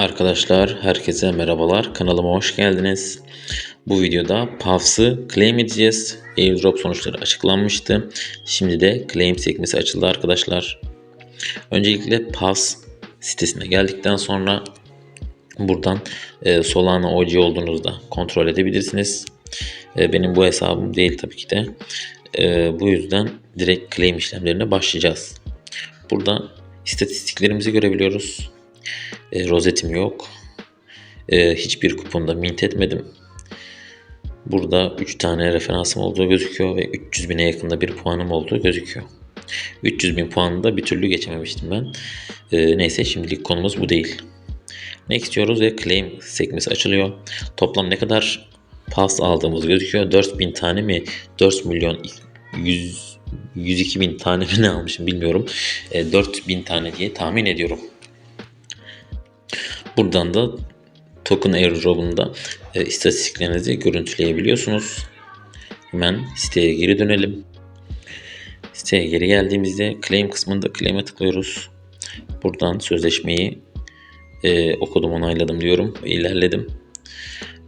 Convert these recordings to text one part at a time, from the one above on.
Arkadaşlar herkese merhabalar kanalıma hoş geldiniz. Bu videoda Puffs'ı claim edeceğiz. Airdrop sonuçları açıklanmıştı. Şimdi de claim sekmesi açıldı arkadaşlar. Öncelikle Puffs sitesine geldikten sonra buradan e, Solana OG olduğunuzda kontrol edebilirsiniz. E, benim bu hesabım değil tabii ki de. E, bu yüzden direkt claim işlemlerine başlayacağız. Burada istatistiklerimizi görebiliyoruz. E, rozetim yok. E, hiçbir kuponda mint etmedim. Burada 3 tane referansım olduğu gözüküyor ve 300 bine yakında bir puanım olduğu gözüküyor. 300 bin puanı da bir türlü geçememiştim ben. E, neyse şimdilik konumuz bu değil. Next diyoruz ve claim sekmesi açılıyor. Toplam ne kadar pas aldığımız gözüküyor. 4000 tane mi? 4 milyon 100 102 bin tane mi ne almışım bilmiyorum. E, 4000 tane diye tahmin ediyorum. Buradan da token airdrop'unda e, istatistiklerinizi görüntüleyebiliyorsunuz. Hemen siteye geri dönelim. Siteye geri geldiğimizde claim kısmında claim'e tıklıyoruz. Buradan sözleşmeyi e, okudum onayladım diyorum ilerledim.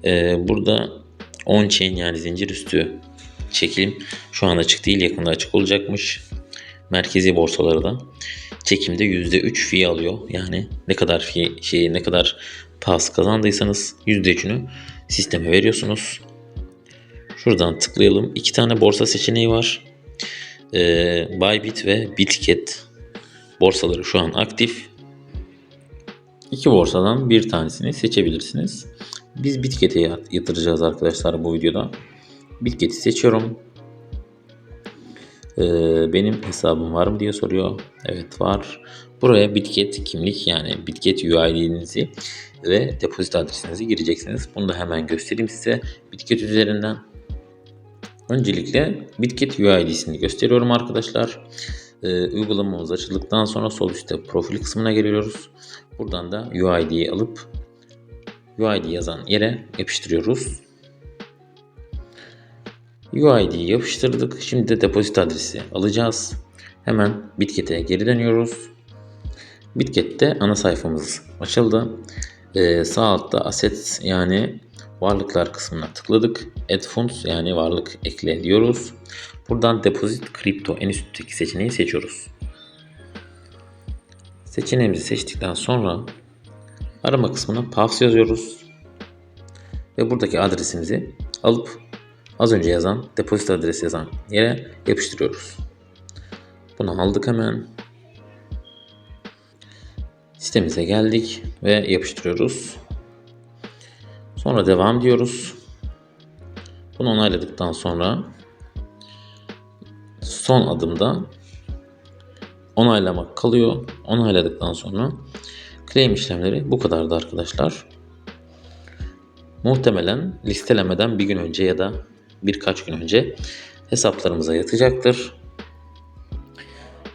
E, burada on chain yani zincir üstü çekim şu an açık değil yakında açık olacakmış. Merkezi borsalarda çekimde %3 fee alıyor. Yani ne kadar fee, şeyi ne kadar pas kazandıysanız %3'ünü sisteme veriyorsunuz. Şuradan tıklayalım. İki tane borsa seçeneği var. Ee, Bybit ve Bitget borsaları şu an aktif. İki borsadan bir tanesini seçebilirsiniz. Biz Bitget'e yatıracağız arkadaşlar bu videoda. Bitget'i seçiyorum. Ee, benim hesabım var mı diye soruyor. Evet var. Buraya Bitget kimlik yani Bitget UID'nizi ve depozit adresinizi gireceksiniz. Bunu da hemen göstereyim size. Bitget üzerinden. Öncelikle Bitget UID'sini gösteriyorum arkadaşlar. Ee, uygulamamız açıldıktan sonra sol üstte profil kısmına geliyoruz. Buradan da UID'yi alıp UID yazan yere yapıştırıyoruz. UID'yi yapıştırdık. Şimdi de depozit adresi alacağız. Hemen Bitget'e geri dönüyoruz. Bitget'te ana sayfamız açıldı. Ee, sağ altta assets yani varlıklar kısmına tıkladık. Add funds yani varlık ekle diyoruz. Buradan deposit kripto en üstteki seçeneği seçiyoruz. Seçeneğimizi seçtikten sonra arama kısmına Puffs yazıyoruz. Ve buradaki adresimizi alıp az önce yazan depozit adresi yazan yere yapıştırıyoruz. Bunu aldık hemen. Sitemize geldik ve yapıştırıyoruz. Sonra devam diyoruz. Bunu onayladıktan sonra son adımda onaylamak kalıyor. Onayladıktan sonra claim işlemleri bu kadardı arkadaşlar. Muhtemelen listelemeden bir gün önce ya da birkaç gün önce hesaplarımıza yatacaktır.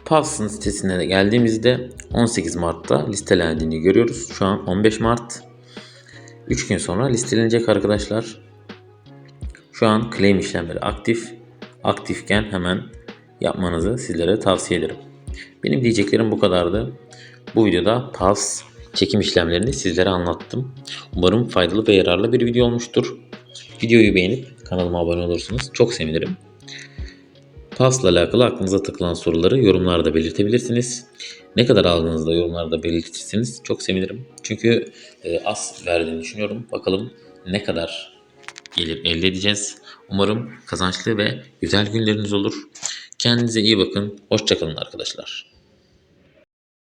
Pulse'ın sitesine de geldiğimizde 18 Mart'ta listelendiğini görüyoruz. Şu an 15 Mart. 3 gün sonra listelenecek arkadaşlar. Şu an claim işlemleri aktif. Aktifken hemen yapmanızı sizlere tavsiye ederim. Benim diyeceklerim bu kadardı. Bu videoda Pulse çekim işlemlerini sizlere anlattım. Umarım faydalı ve yararlı bir video olmuştur. Videoyu beğenip kanalıma abone olursunuz. Çok sevinirim. Pulse'la alakalı aklınıza takılan soruları yorumlarda belirtebilirsiniz. Ne kadar aldığınızı da yorumlarda belirtirseniz çok sevinirim. Çünkü e, az verdiğini düşünüyorum. Bakalım ne kadar gelir elde edeceğiz. Umarım kazançlı ve güzel günleriniz olur. Kendinize iyi bakın. Hoşçakalın arkadaşlar.